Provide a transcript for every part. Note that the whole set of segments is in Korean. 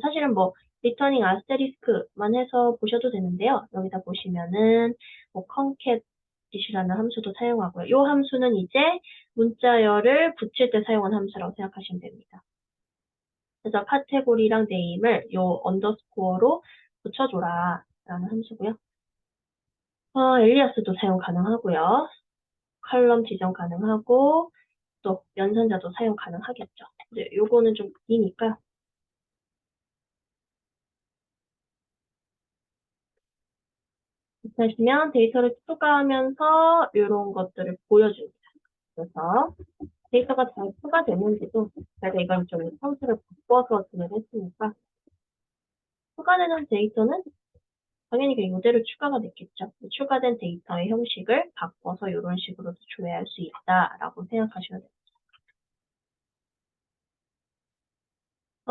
사실은 뭐 리터닝 아스테리스크만 해서 보셔도 되는데요. 여기다 보시면은 뭐 concat 이라는 함수도 사용하고요. 이 함수는 이제 문자열을 붙일 때 사용한 함수라고 생각하시면 됩니다. 그래서 카테고리랑 네임을 요 언더스코어로 붙여줘라 라는 함수고요. 어, 엘리아스도 사용 가능하고요. 컬럼 지정 가능하고 또 연산자도 사용 가능하겠죠. 근데 요거는 좀 기니까 하시면 데이터를 추가하면서 이런 것들을 보여줍니다. 그래서 데이터가 잘 추가되는지도 제가 이걸 좀 함수를 바꿔서 진행했으니까 추가되는 데이터는 당연히 그냥 이대로 추가가 됐겠죠. 추가된 데이터의 형식을 바꿔서 이런 식으로도 조회할 수 있다라고 생각하시면 됩니다.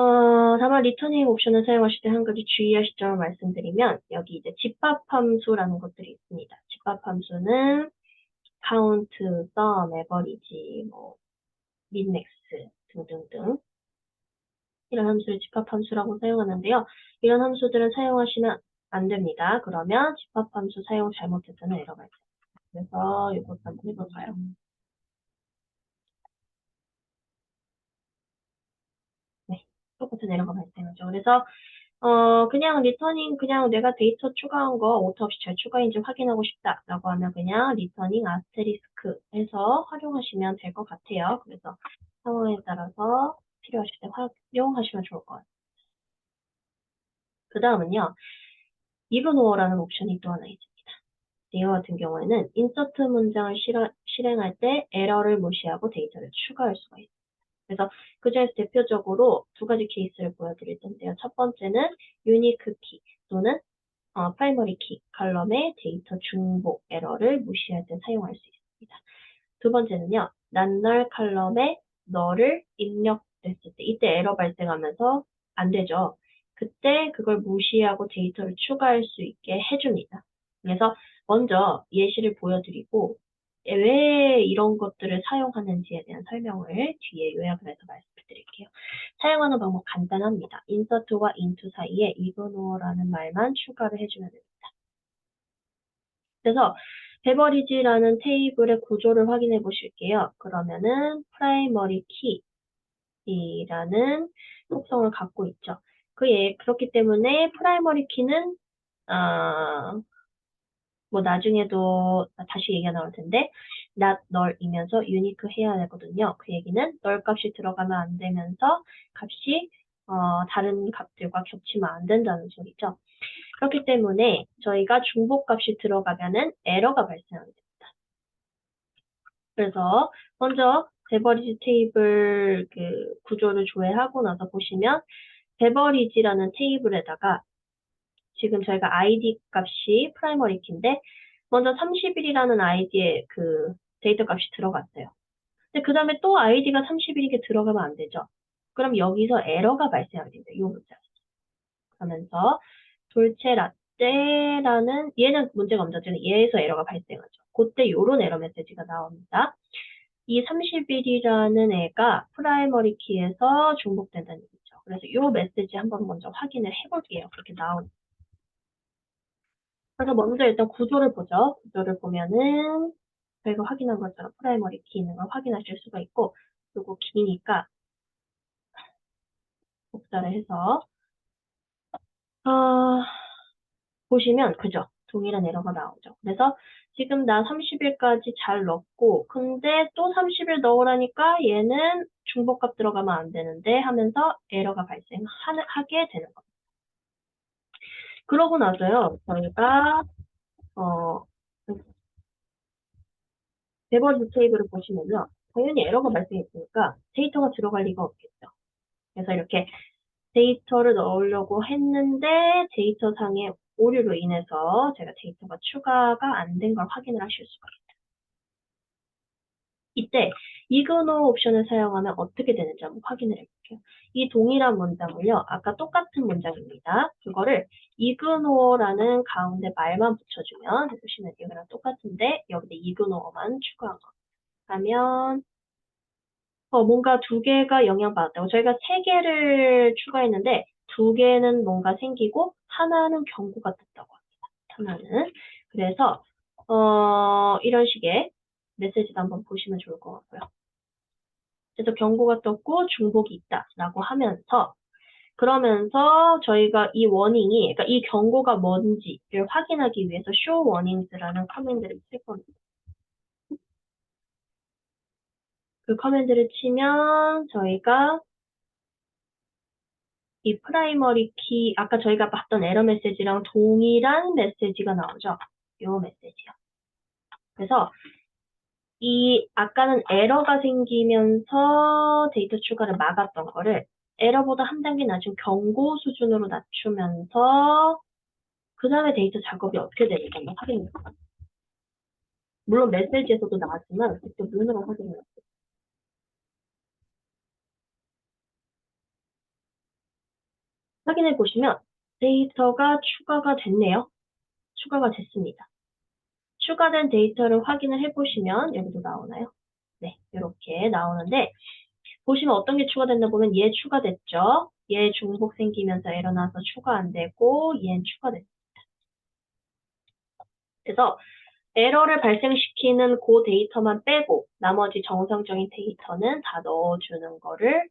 어, 다만 리터닝 옵션을 사용하실 때 한 가지 주의하실 점을 말씀드리면 여기 이제 집합 함수라는 것들이 있습니다. 집합 함수는 count, sum, average, 뭐 min, max 등등등 이런 함수를 집합 함수라고 사용하는데요. 이런 함수들은 사용하시면 안 됩니다. 그러면 집합 함수 사용 잘못했다는 에러가 있어요. 그래서 이것도 한번 해볼까요? 네, 똑같은 에러가 발생하죠. 그래서 어, 그냥 리터닝, 그냥 내가 데이터 추가한 거 오토 없이 잘 추가인지 확인하고 싶다라고 하면 그냥 리터닝 아스테리스크 해서 활용하시면 될 것 같아요. 그래서 상황에 따라서 필요하실 때 활용하시면 좋을 것 같아요. 그 다음은요, 이그노어라는 옵션이 또 하나 있습니다. 이와 같은 경우에는 인서트 문장을 실행할 때 에러를 무시하고 데이터를 추가할 수가 있습니다. 그래서 그 중에서 대표적으로 두 가지 케이스를 보여드릴 텐데요. 첫 번째는 유니크 키 또는 어, 프라이머리 키 칼럼의 데이터 중복 에러를 무시할 때 사용할 수 있습니다. 두 번째는요. 난널 칼럼에 너를 입력했을 때 이때 에러 발생하면서 안 되죠. 그때 그걸 무시하고 데이터를 추가할 수 있게 해줍니다. 그래서 먼저 예시를 보여드리고 왜 이런 것들을 사용하는지에 대한 설명을 뒤에 요약을 해서 말씀드릴게요. 사용하는 방법 간단합니다. insert와 into 사이에 ignore 말만 추가를 해주면 됩니다. 그래서 베버리지라는 테이블의 구조를 확인해 보실게요. 그러면은 primary key라는 속성을 갖고 있죠. 그 예, 그렇기 때문에 primary key는 어, 뭐 나중에도 다시 얘기가 나올 텐데 not null이면서 unique 해야 되거든요. 그 얘기는 null 값이 들어가면 안 되면서 값이 어, 다른 값들과 겹치면 안 된다는 소리죠. 그렇기 때문에 저희가 중복 값이 들어가면은 에러가 발생하게 됩니다. 그래서 먼저 베버리지 테이블 그 구조를 조회하고 나서 보시면 베버리지라는 테이블에다가 지금 저희가 id 값이 프라이머리 키인데 먼저 30일이라는 아이디의 그 데이터 값이 들어갔어요. 근데 그 다음에 또 id가 30일이게 들어가면 안 되죠. 그럼 여기서 에러가 발생하게 됩니다. 이 문자. 그러면서 돌체 라떼라는 얘는 문제가 없죠. 얘에서 에러가 발생하죠. 그때 이런 에러 메시지가 나옵니다. 이 30일이라는 애가 프라이머리 키에서 중복된다는 얘기죠. 그래서 이 메시지 한번 먼저 확인을 해볼게요. 그렇게 나옵니다. 그래서 먼저 일단 구조를 보죠. 구조를 보면은 저희가 확인한 것처럼 프라이머리 키 있는 걸 확인하실 수가 있고 그리고 기니까 복사를 해서 어, 보시면 그죠? 동일한 에러가 나오죠. 그래서 지금 나 30일까지 잘 넣고 근데 또 30일 넣으라니까 얘는 중복값 들어가면 안 되는데 하면서 에러가 발생하게 되는 겁니다. 그러고 나서요, 저희가, 어, 네버즈 테이블을 보시면요. 당연히 에러가 발생했으니까 데이터가 들어갈 리가 없겠죠. 그래서 이렇게 데이터를 넣으려고 했는데 데이터 상의 오류로 인해서 제가 데이터가 추가가 안 된 걸 확인을 하실 수가 있어요. 이때 이그노 옵션을 사용하면 어떻게 되는지 한번 확인을 해볼게요. 이 동일한 문장을요. 아까 똑같은 문장입니다. 그거를 이그노어라는 가운데 말만 붙여주면 보시면 이거랑 똑같은데 여기다 이그노어만 추가한 거. 하면 어, 뭔가 두 개가 영향받았다고 저희가 세 개를 추가했는데 두 개는 뭔가 생기고 하나는 경고가 떴다고 합니다. 하나는. 그래서 어, 이런 식의 메시지도 한번 보시면 좋을 것 같고요. 그래서 경고가 떴고 중복이 있다라고 하면서 그러면서 저희가 이 워닝이 그러니까 이 경고가 뭔지를 확인하기 위해서 show warnings라는 커맨드를 쓸 겁니다. 그 커맨드를 치면 저희가 이 프라이머리 키 아까 저희가 봤던 에러 메시지랑 동일한 메시지가 나오죠. 이 메시지요. 그래서 이 아까는 에러가 생기면서 데이터 추가를 막았던 거를 에러보다 한 단계 낮은 경고 수준으로 낮추면서 그 다음에 데이터 작업이 어떻게 되는지 한번 확인해 볼까요? 물론 메시지에서도 나왔지만 직접 눈으로 확인해 볼게요. 확인해 보시면 데이터가 추가가 됐네요. 추가가 됐습니다. 추가된 데이터를 확인을 해보시면 여기도 나오나요? 네, 이렇게 나오는데 보시면 어떤 게 추가됐나 보면 얘 추가됐죠. 얘 중복 생기면서 에러 나서 추가 안 되고 얘는 추가됐습니다. 그래서 에러를 발생시키는 그 데이터만 빼고 나머지 정상적인 데이터는 다 넣어주는 거를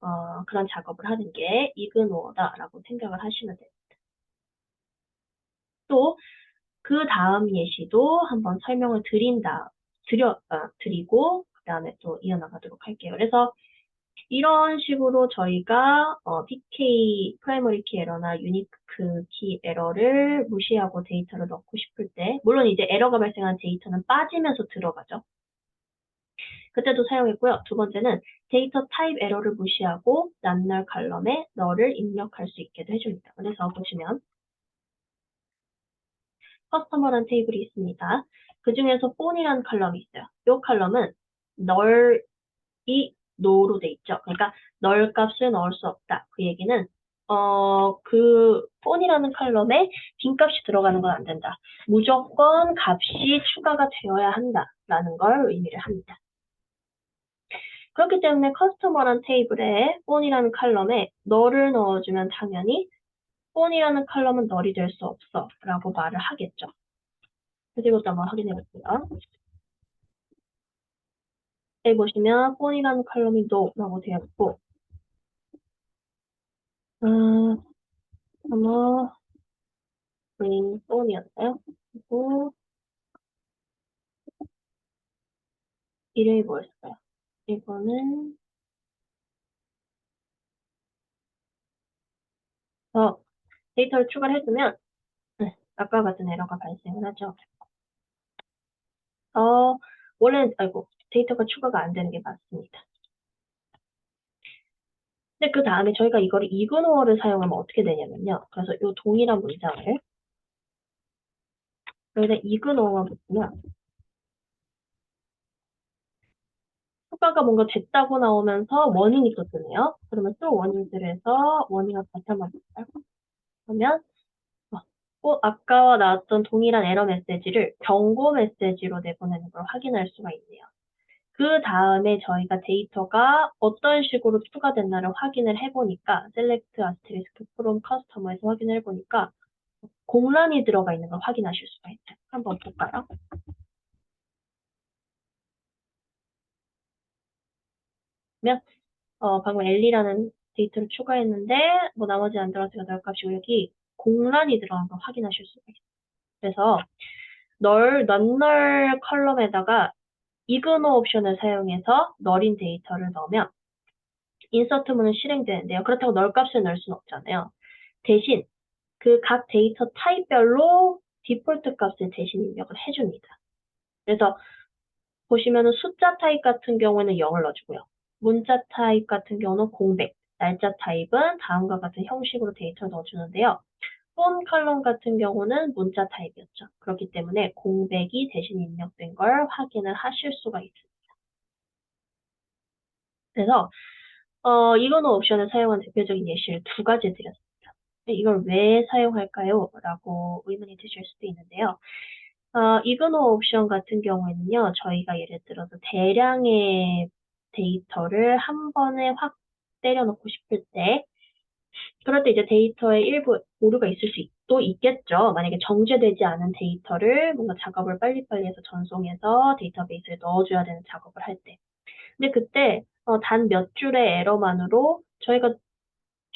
어, 그런 작업을 하는 게 이그노어다라고 생각을 하시면 됩니다. 또 그 다음 예시도 한번 설명을 드린다, 드려, 어, 드리고 그 다음에 또 이어나가도록 할게요. 그래서 이런 식으로 저희가 어, PK, 프라이머리 키 에러나 유니크 키 에러를 무시하고 데이터를 넣고 싶을 때 물론 이제 에러가 발생한 데이터는 빠지면서 들어가죠. 그때도 사용했고요. 두 번째는 데이터 타입 에러를 무시하고 낱널 칼럼에 너를 입력할 수 있게도 해줍니다. 그래서 보시면 커스터머란 테이블이 있습니다. 그 중에서 폰이라는 칼럼이 있어요. 이 칼럼은 널이 no로 돼 있죠. 그러니까 널 값을 넣을 수 없다. 그 얘기는 어, 그 폰이라는 칼럼에 빈 값이 들어가는 건 안 된다. 무조건 값이 추가가 되어야 한다라는 걸 의미를 합니다. 그렇기 때문에 커스터머란 테이블에 폰이라는 칼럼에 널을 넣어주면 당연히 폰이라는 칼럼은 널이 될 수 없어 라고 말을 하겠죠. 이것도 한번 확인해 볼게요. 여기 보시면 폰이라는 칼럼이 no라고 되어 있고 음, 아마 브링 폰이었어요. 그리고 이름이 뭐였어요? 이거는 어, 데이터를 추가를 해주면 네, 아까 같은 에러가 발생을 하죠. 어, 원래는 아이고 데이터가 추가가 안 되는 게 맞습니다. 근데 그 다음에 저희가 이거를 이그노어를 사용하면 어떻게 되냐면요. 그래서 이 동일한 문장을 여기다 이그노어만 붙이면 효과가 뭔가 됐다고 나오면서 원인이 또 뜨네요. 그러면 또 원인들을 해서 원인을 다시 한번 볼까요? 그러면 어, 아까와 나왔던 동일한 에러 메시지를 경고 메시지로 내보내는 걸 확인할 수가 있네요. 그 다음에 저희가 데이터가 어떤 식으로 추가됐나를 확인을 해보니까 select asterisk from customer에서 확인을 해보니까 공란이 들어가 있는 걸 확인하실 수가 있죠. 한번 볼까요? 그러면 어, 방금 L이라는 데이터를 추가했는데 뭐 나머지 안 들어가서 널 값이고 여기 공란이 들어간 걸 확인하실 수가 있어요. 그래서 널, 넌널 컬럼에다가 이그노 옵션을 사용해서 널인 데이터를 넣으면 인서트문은 실행되는데요. 그렇다고 널 값을 넣을 수는 없잖아요. 대신 그 각 데이터 타입별로 디폴트 값을 대신 입력을 해줍니다. 그래서 보시면은 숫자 타입 같은 경우에는 0을 넣어주고요. 문자 타입 같은 경우는 공백, 날짜 타입은 다음과 같은 형식으로 데이터를 넣어주는데요. 폰 컬럼 같은 경우는 문자 타입이었죠. 그렇기 때문에 공백이 대신 입력된 걸 확인을 하실 수가 있습니다. 그래서 어, 이거는 옵션을 사용한 대표적인 예시를 두 가지 드렸습니다. 이걸 왜 사용할까요? 라고 의문이 드실 수도 있는데요. 어, 이거노 옵션 같은 경우에는요, 저희가 예를 들어서 대량의 데이터를 한 번에 확 때려놓고 싶을 때 그럴 때 이제 데이터의 일부 오류가 있을 수도 있겠죠. 만약에 정제되지 않은 데이터를 뭔가 작업을 빨리빨리 해서 전송해서 데이터베이스에 넣어줘야 되는 작업을 할 때. 근데 그때 어, 단 몇 줄의 에러만으로 저희가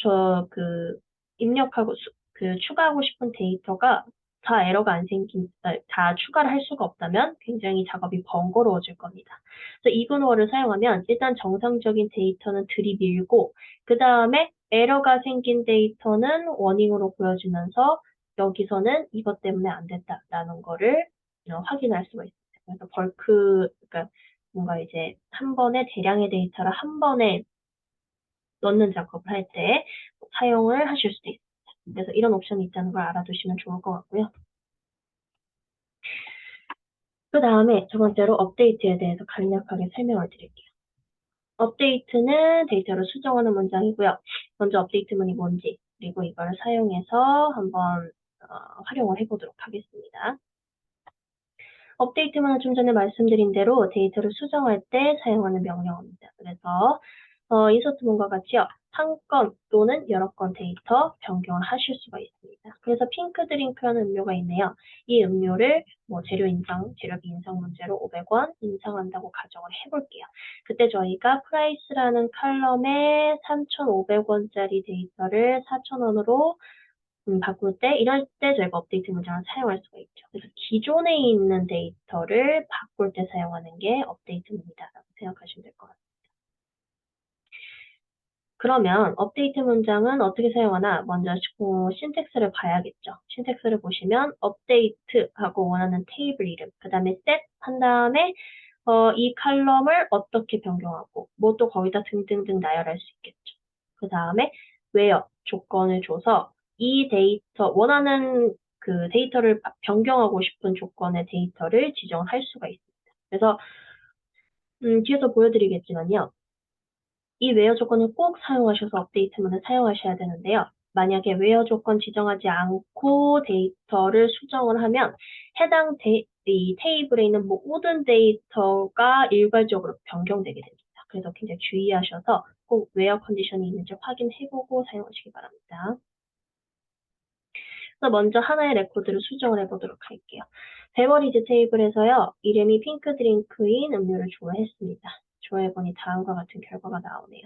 저 그 입력하고 수- 그 추가하고 싶은 데이터가 다 에러가 안 생긴, 아, 다 추가를 할 수가 없다면 굉장히 작업이 번거로워질 겁니다. 그래서 이그노어를 사용하면 일단 정상적인 데이터는 들이밀고 그 다음에 에러가 생긴 데이터는 워닝으로 보여주면서 여기서는 이것 때문에 안 됐다라는 거를 어, 확인할 수가 있습니다. 그래서 벌크, 그러니까 뭔가 이제 한 번에 대량의 데이터를 한 번에 넣는 작업을 할 때 사용을 하실 수도 있습니다. 그래서 이런 옵션이 있다는 걸 알아두시면 좋을 것 같고요. 그 다음에 두 번째로 업데이트에 대해서 간략하게 설명을 드릴게요. 업데이트는 데이터를 수정하는 문장이고요. 먼저 업데이트문이 뭔지, 그리고 이걸 사용해서 한번 어, 활용을 해보도록 하겠습니다. 업데이트문은 좀 전에 말씀드린 대로 데이터를 수정할 때 사용하는 명령어입니다. 그래서 어, 인서트문과 같이요. 한 건 또는 여러 건 데이터 변경을 하실 수가 있습니다. 그래서 핑크 드링크라는 음료가 있네요. 이 음료를 뭐 재료 인상, 재료비 인상 문제로 500원 인상한다고 가정을 해볼게요. 그때 저희가 프라이스라는 칼럼에 3,500원짜리 데이터를 4,000원으로 음, 바꿀 때, 이럴 때 저희가 업데이트 문장을 사용할 수가 있죠. 그래서 기존에 있는 데이터를 바꿀 때 사용하는 게 업데이트입니다라고 생각하시면 될 것 같습니다. 그러면 업데이트 문장은 어떻게 사용하나 먼저 어, 신텍스를 봐야겠죠. 신텍스를 보시면 업데이트 하고 원하는 테이블 이름, 그 다음에 set 한 다음에 어, 이 칼럼을 어떻게 변경하고 뭐 또 거기다 등등등 나열할 수 있겠죠. 그 다음에 where 조건을 줘서 이 데이터 원하는 그 데이터를 변경하고 싶은 조건의 데이터를 지정할 수가 있습니다. 그래서 음, 뒤에서 보여드리겠지만요. 이 웨어 조건을 꼭 사용하셔서 업데이트문을 사용하셔야 되는데요. 만약에 웨어 조건 지정하지 않고 데이터를 수정을 하면 해당 데, 이 테이블에 있는 모든 데이터가 일괄적으로 변경되게 됩니다. 그래서 굉장히 주의하셔서 꼭 웨어 컨디션이 있는지 확인해보고 사용하시기 바랍니다. 그래서 먼저 하나의 레코드를 수정을 해보도록 할게요. 베버리즈 테이블에서요. 이름이 핑크 드링크인 음료를 조회했습니다. 조회해보니 다음과 같은 결과가 나오네요.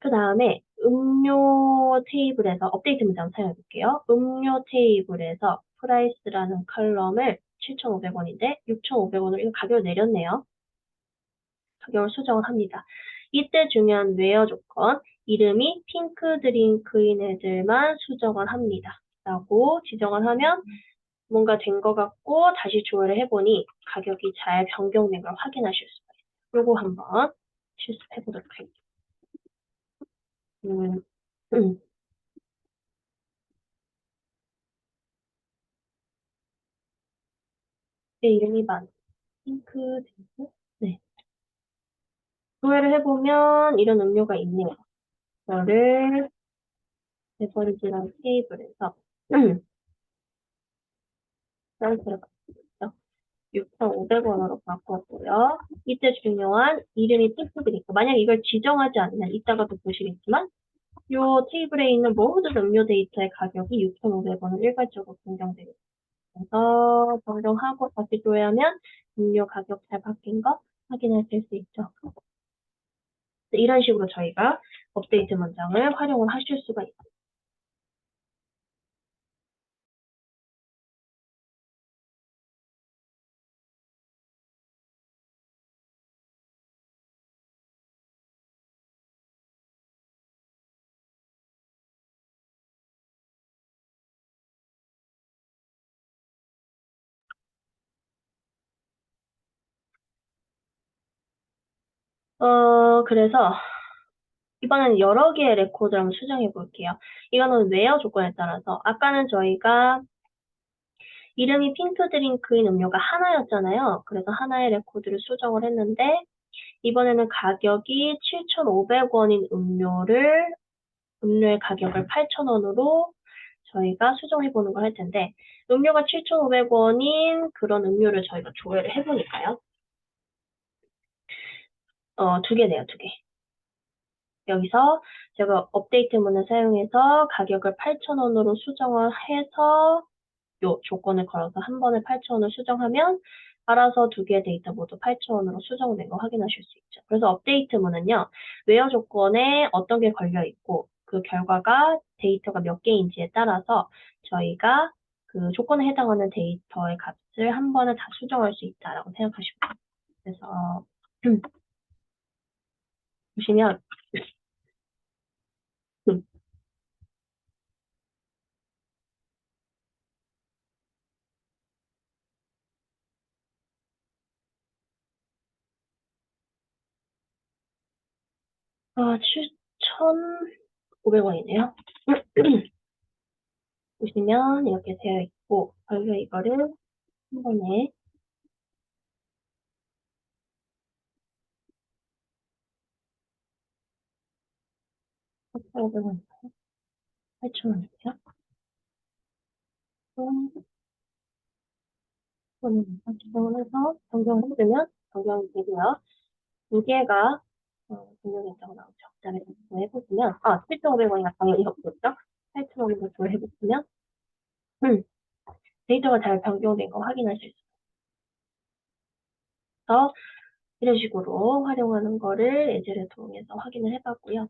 그 다음에 음료 테이블에서 업데이트 문장 사용해 볼게요. 음료 테이블에서 프라이스라는 컬럼을 7,500원인데 6,500원으로 이거 가격을 내렸네요. 가격을 수정을 합니다. 이때 중요한 웨어 조건, 이름이 핑크 드링크인 애들만 수정을 합니다. 라고 지정을 하면 뭔가 된 것 같고 다시 조회를 해보니 가격이 잘 변경된 걸 확인하실 있어 요. 요거 한번 실습해 보도록 할게요. 음, 음. 내 이름이 만 핑크 드링크? 네. 조회를 해보면 이런 음료가 있네요. 이거를 베버리지랑 테이블에서 사이트를 바꿨죠. 6,500원으로 바꿨고요. 이때 중요한 이름이 핑크드니까 만약 이걸 지정하지 않으면 이따가도 보시겠지만 이 테이블에 있는 모든 음료 데이터의 가격이 6,500원을 일괄적으로 변경되겠습니다. 그래서 변경하고 다시 조회하면 음료 가격 잘 바뀐 거 확인하실 수 있죠. 이런 식으로 저희가 업데이트 문장을 활용을 하실 수가 있습니다. 어, 그래서 이번엔 여러 개의 레코드를 한번 수정해 볼게요. 이거는 웨어 조건에 따라서 아까는 저희가 이름이 핑크 드링크인 음료가 하나였잖아요. 그래서 하나의 레코드를 수정을 했는데 이번에는 가격이 7,500원인 음료를 음료의 가격을 8,000원으로 저희가 수정해 보는 걸 할 텐데 음료가 7,500원인 그런 음료를 저희가 조회를 해 보니까요. 어, 두 개네요, 두 개. 여기서 제가 업데이트 문을 사용해서 가격을 8,000원으로 수정을 해서 요 조건을 걸어서 한 번에 8,000원을 수정하면 알아서 두 개의 데이터 모두 8,000원으로 수정된 거 확인하실 수 있죠. 그래서 업데이트 문은요, 웨어 조건에 어떤 게 걸려 있고 그 결과가 데이터가 몇 개인지에 따라서 저희가 그 조건에 해당하는 데이터의 값을 한 번에 다 수정할 수 있다라고 생각하시면 돼요. 그래서 보시면 아, 7,500원이네요. 보시면 이렇게 되어 있고, 그래서 이거를 한 번에 원 8,000원이고요. 이거는 지정을 해서 변경을 해주면 변경이 되고요. 두 개가 어, 변경했다고 나오죠. 그 다음에 또 해보시면 아, 7,500원이 당연히 없겠죠? 8,000원으로 또 해보시면 음, 데이터가 잘 변경된 거 확인하실 수 있어서 이런 식으로 활용하는 거를 예제를 통해서 확인을 해봤고요.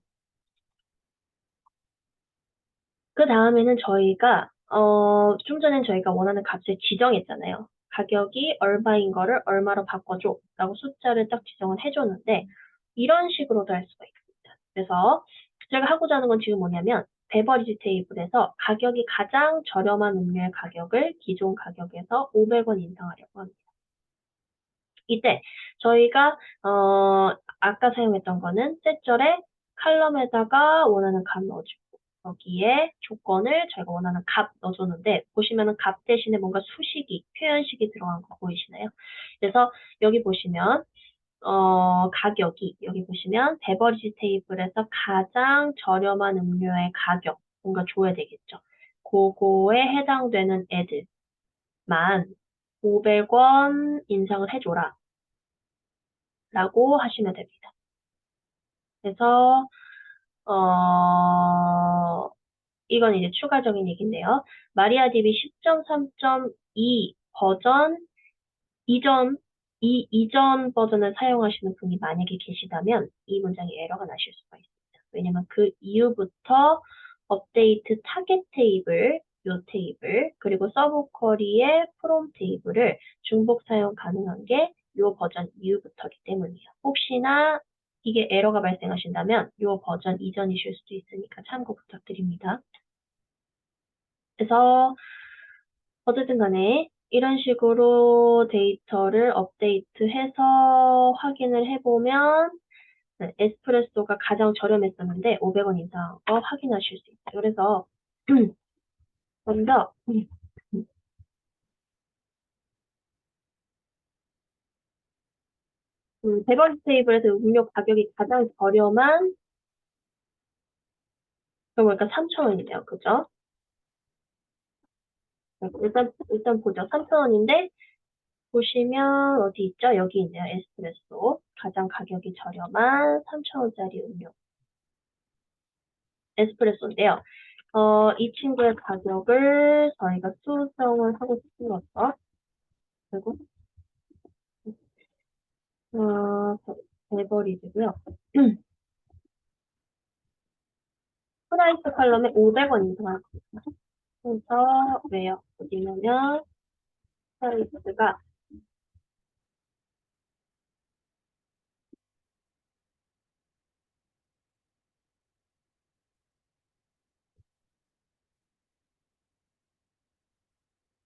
그 다음에는 저희가 어, 좀 전엔 저희가 원하는 값을 지정했잖아요. 가격이 얼마인 거를 얼마로 바꿔줘 라고 숫자를 딱 지정을 해줬는데 이런 식으로도 할 수가 있습니다. 그래서 제가 하고자 하는 건 지금 뭐냐면 베버리지 테이블에서 가격이 가장 저렴한 음료의 가격을 기존 가격에서 500원 인상하려고 합니다. 이때 저희가 어, 아까 사용했던 거는 셋절에 칼럼에다가 원하는 값 넣어주고 여기에 조건을 저희가 원하는 값 넣어줬는데 보시면은 값 대신에 뭔가 수식이 표현식이 들어간 거 보이시나요? 그래서 여기 보시면 어, 가격이 여기 보시면 베버리지 테이블에서 가장 저렴한 음료의 가격 뭔가 줘야 되겠죠. 그거에 해당되는 애들만 500원 인상을 해줘라 라고 하시면 됩니다. 그래서 어, 이건 이제 추가적인 얘기인데요. 마리아DB 10.3.2 버전 이전 이 이전 버전을 사용하시는 분이 만약에 계시다면 이 문장에 에러가 나실 수가 있습니다. 왜냐면 그 이후부터 업데이트 타겟 테이블, 요 테이블, 그리고 서브 쿼리의 프롬 테이블을 중복 사용 가능한 게 요 버전 이후부터기 때문이에요. 혹시나 이게 에러가 발생하신다면 요 버전 이전이실 수도 있으니까 참고 부탁드립니다. 그래서 어쨌든 간에 이런 식으로 데이터를 업데이트해서 확인을 해보면 네, 에스프레소가 가장 저렴했었는데 500원 이상 거 확인하실 수 있어요. 그래서 먼저 음, 베버리 테이블에서 음료 가격이 가장 저렴한 그러니까 3,000원이네요. 그죠? 네, 일단, 일단 보죠. 3,000원인데, 보시면 어디 있죠? 여기 있네요. 에스프레소. 가장 가격이 저렴한 3,000원짜리 음료. 에스프레소인데요. 어, 이 친구의 가격을 저희가 수정을 하고 싶은 거죠. 그리고, 어, 베버리즈고요. 프라이스 칼럼에 500원 인상할 겁니다. 그래서 왜요? 어디냐면 프라이스가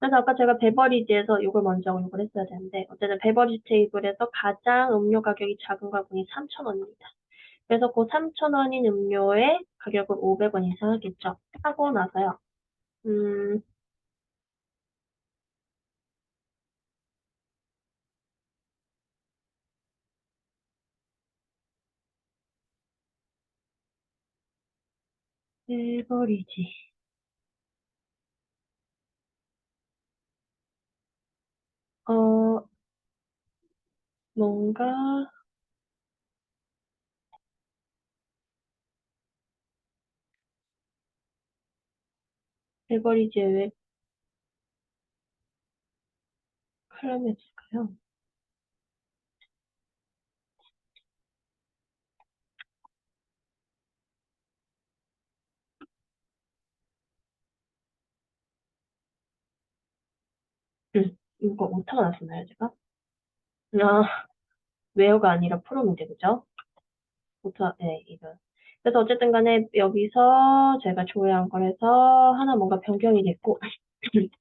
그래서 아까 제가 베버리지에서 이걸 먼저 이걸 했어야 되는데 어쨌든 베버리지 테이블에서 가장 음료 가격이 작은 가분이 3,000원입니다. 그래서 그 3,000원인 음료의 가격을 500원 이상 하겠죠. 하고 나서요. 음, 베버리지. 어, 뭔가, 베버리즈의 왜 칼럼이 있을까요? 이거 오타가 났었나요, 제가? 아, 웨어가 아니라 프롬인데, 그죠? 오타, 네, 이거. 그래서 어쨌든 간에 여기서 제가 조회한 거에서 하나 뭔가 변경이 됐고,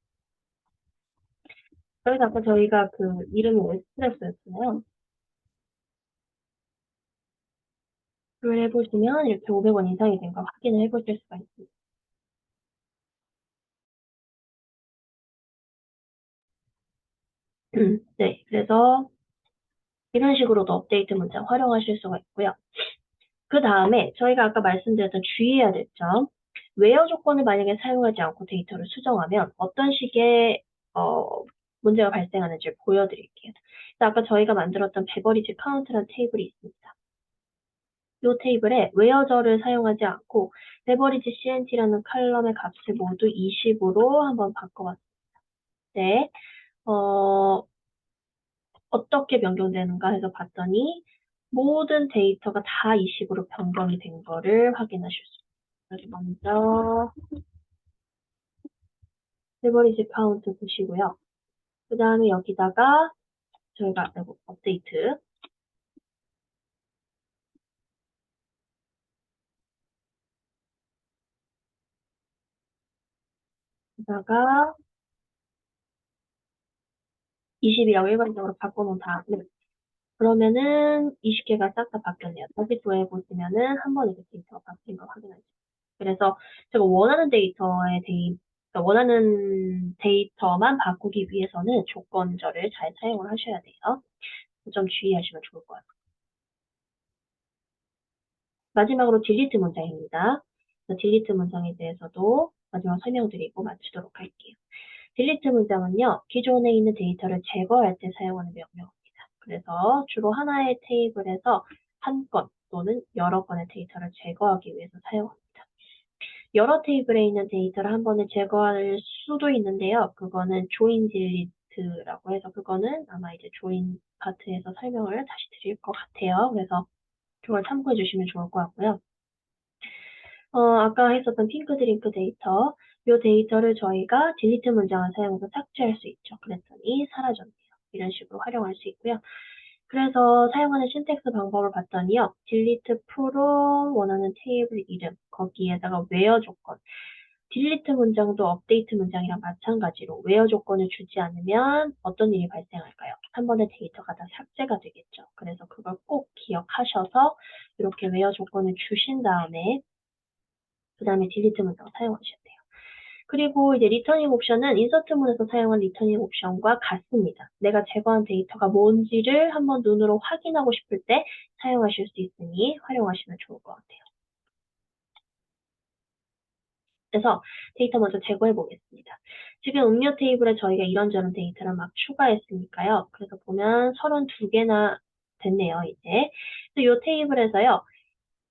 그래서 아까 저희가 그 이름이 웨스트레스였잖아요. 그걸 해보시면 이렇게 500원 이상이 된 거 확인을 해보실 수가 있습니다. 네, 그래서 이런 식으로도 업데이트 문장 활용하실 수가 있고요. 그 다음에 저희가 아까 말씀드렸던 주의해야 될 점, 웨어 조건을 만약에 사용하지 않고 데이터를 수정하면 어떤 식의 어, 문제가 발생하는지 보여드릴게요. 아까 저희가 만들었던 베버리지 카운트라는 테이블이 있습니다. 이 테이블에 웨어저를 사용하지 않고 베버리지 CNT라는 칼럼의 값을 모두 20으로 한번 바꿔봤습니다. 네, 어, 어떻게 변경되는가 해서 봤더니 모든 데이터가 다 20으로 변경이 된 거를 확인하실 수 있어요. 먼저 베버리지 카운트 보시고요. 그 다음에 여기다가 저희가 업데이트 여기다가 20이라고 일반적으로 바꿔놓은 다음에 그러면은 20개가 싹 다 바뀌었네요. 다시 조회 보시면은 한 번 이렇게 데이터가 바뀐 걸 확인하죠. 그래서 제가 원하는 데이터의 데이, 그러니까 원하는 데이터만 바꾸기 위해서는 조건절을 잘 사용을 하셔야 돼요. 그 점 주의하시면 좋을 것 같아요. 마지막으로 딜리트 문장입니다. 딜리트 문장에 대해서도 마지막 설명드리고 마치도록 할게요. 딜리트 문장은요, 기존에 있는 데이터를 제거할 때 사용하는 명령입니다. 그래서 주로 하나의 테이블에서 한 건 또는 여러 건의 데이터를 제거하기 위해서 사용합니다. 여러 테이블에 있는 데이터를 한 번에 제거할 수도 있는데요. 그거는 조인 딜리트라고 해서 그거는 아마 이제 조인 파트에서 설명을 다시 드릴 것 같아요. 그래서 그걸 참고해 주시면 좋을 것 같고요. 어, 아까 했었던 핑크 드링크 데이터, 이 데이터를 저희가 딜리트 문장을 사용해서 삭제할 수 있죠. 그랬더니 사라졌네요. 이런 식으로 활용할 수 있고요. 그래서 사용하는 신텍스 방법을 봤더니요. 딜리트 프롬 원하는 테이블 이름, 거기에다가 웨어 조건, 딜리트 문장도 업데이트 문장이랑 마찬가지로 웨어 조건을 주지 않으면 어떤 일이 발생할까요? 한 번에 데이터가 다 삭제가 되겠죠. 그래서 그걸 꼭 기억하셔서 이렇게 웨어 조건을 주신 다음에 그 다음에 딜리트 문장을 사용하셔야 돼요. 그리고 이제 리터닝 옵션은 인서트문에서 사용한 리터닝 옵션과 같습니다. 내가 제거한 데이터가 뭔지를 한번 눈으로 확인하고 싶을 때 사용하실 수 있으니 활용하시면 좋을 것 같아요. 그래서 데이터 먼저 제거해 보겠습니다. 지금 음료 테이블에 저희가 이런저런 데이터를 막 추가했으니까요. 그래서 보면 32개나 됐네요, 이제. 이 테이블에서요.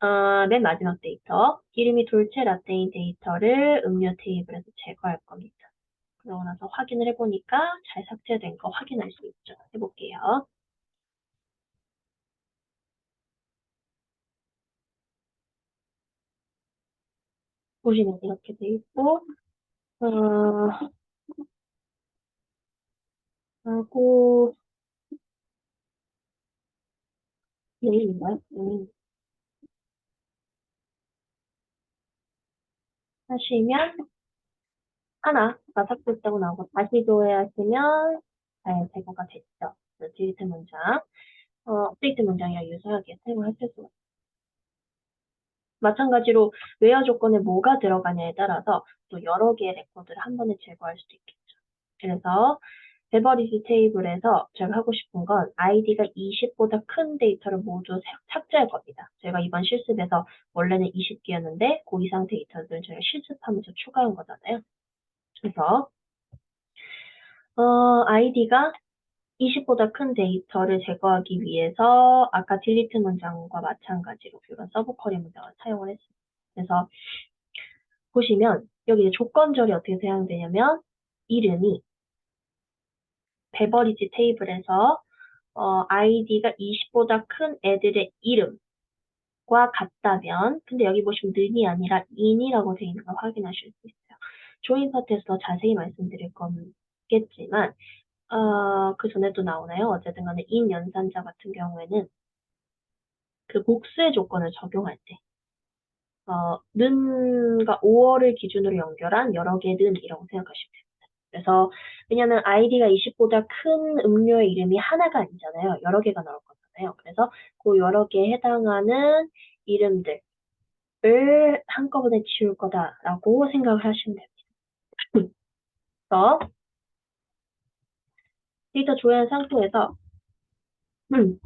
어, 맨 마지막 데이터, 이름이 돌체 라떼인 데이터를 음료 테이블에서 제거할 겁니다. 그러고 나서 확인을 해보니까 잘 삭제된 거 확인할 수 있죠. 해볼게요. 보시면 이렇게 돼 있고, 어, 하고, 메일인가요? 음. 하시면, 하나가 삭제되고 나오고, 다시 조회하시면, 잘 제거가 됐죠. 딜리트 문장, 어, 업데이트 문장이랑 유사하게 사용을 하실 수가. 마찬가지로 웨어 조건에 뭐가 들어가냐에 따라서 또 여러 개의 레코드를 한 번에 제거할 수도 있겠죠. 그래서 베버리지 테이블에서 제가 하고 싶은 건 아이디가 20보다 큰 데이터를 모두 삭제할 겁니다. 제가 이번 실습에서 원래는 20개였는데 그 이상 데이터들은 제가 실습하면서 추가한 거잖아요. 그래서 어, 아이디가 20보다 큰 데이터를 제거하기 위해서 아까 딜리트 문장과 마찬가지로 이런 서브 쿼리 문장을 사용을 했습니다. 그래서 보시면 여기 조건절이 어떻게 사용되냐면 이름이 베버리지 테이블에서 어, 아이디가 20보다 큰 애들의 이름과 같다면 근데 여기 보시면 는이 아니라 in이라고 되어 있는 걸 확인하실 수 있어요. 조인 파트에서 더 자세히 말씀드릴 거겠지만 어, 그 전에 또 나오나요? 어쨌든 간에 in 연산자 같은 경우에는 그 복수의 조건을 적용할 때 어, 는과 5월을 기준으로 연결한 여러 개의 는이라고 생각하시면 됩니다. 그래서 왜냐하면 아이디가 20보다 큰 음료의 이름이 하나가 아니잖아요. 여러 개가 나올 거잖아요. 그래서 그 여러 개에 해당하는 이름들을 한꺼번에 지울 거다라고 생각을 하시면 됩니다. 그래서 데이터 조회한 상태에서 음,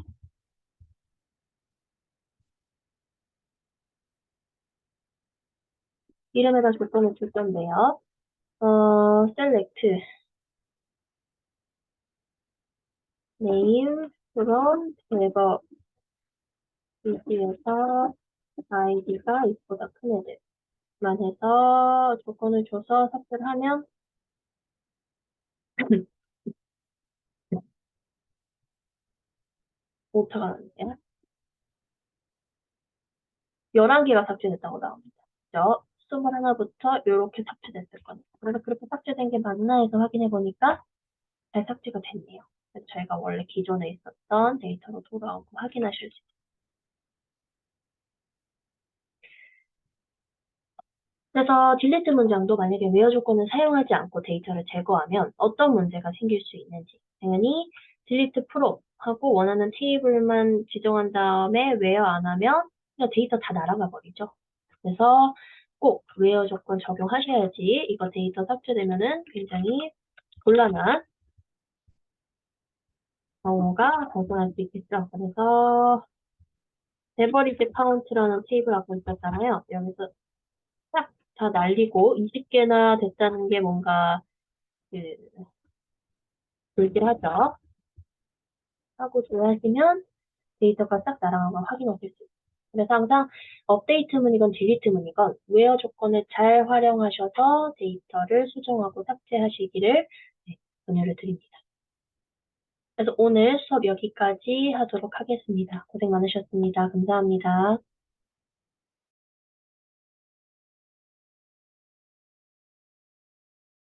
이름에다 조건을 줄 건데요. 어, select name from web 위지에서 아이디가 이보다 큰 애들만 해서 조건을 줘서 삭제를 하면 오타가 나는데요. 11개가 삭제됐다고 나옵니다. 그죠? 21부터 이렇게 삭제됐을 겁니다. 그래서 그렇게 삭제된 게 맞나 해서 확인해 보니까 잘 삭제가 됐네요. 그래서 저희가 원래 기존에 있었던 데이터로 돌아온 거 확인하실 수 있어요. 그래서 딜리트 문장도 만약에 웨어 조건을 사용하지 않고 데이터를 제거하면 어떤 문제가 생길 수 있는지 당연히 딜리트 프로 하고 원하는 테이블만 지정한 다음에 웨어 안 하면 그냥 데이터 다 날아가 버리죠. 그래서 꼭 웨어 조건 적용하셔야지 이거 데이터 삭제되면은 굉장히 곤란한 경우가 발생할 수 있겠죠. 그래서 데버리지 카운트라는 테이블 갖고 있었잖아요. 여기서 딱 다 날리고 20개나 됐다는 게 뭔가 그 불길하죠. 하고 조회하시면 데이터가 싹 날아간 걸 확인하실 수 있어요. 그래서 항상 업데이트 문이건 딜리트 문이건 웨어 조건을 잘 활용하셔서 데이터를 수정하고 삭제하시기를 네, 권유를 드립니다. 그래서 오늘 수업 여기까지 하도록 하겠습니다. 고생 많으셨습니다. 감사합니다.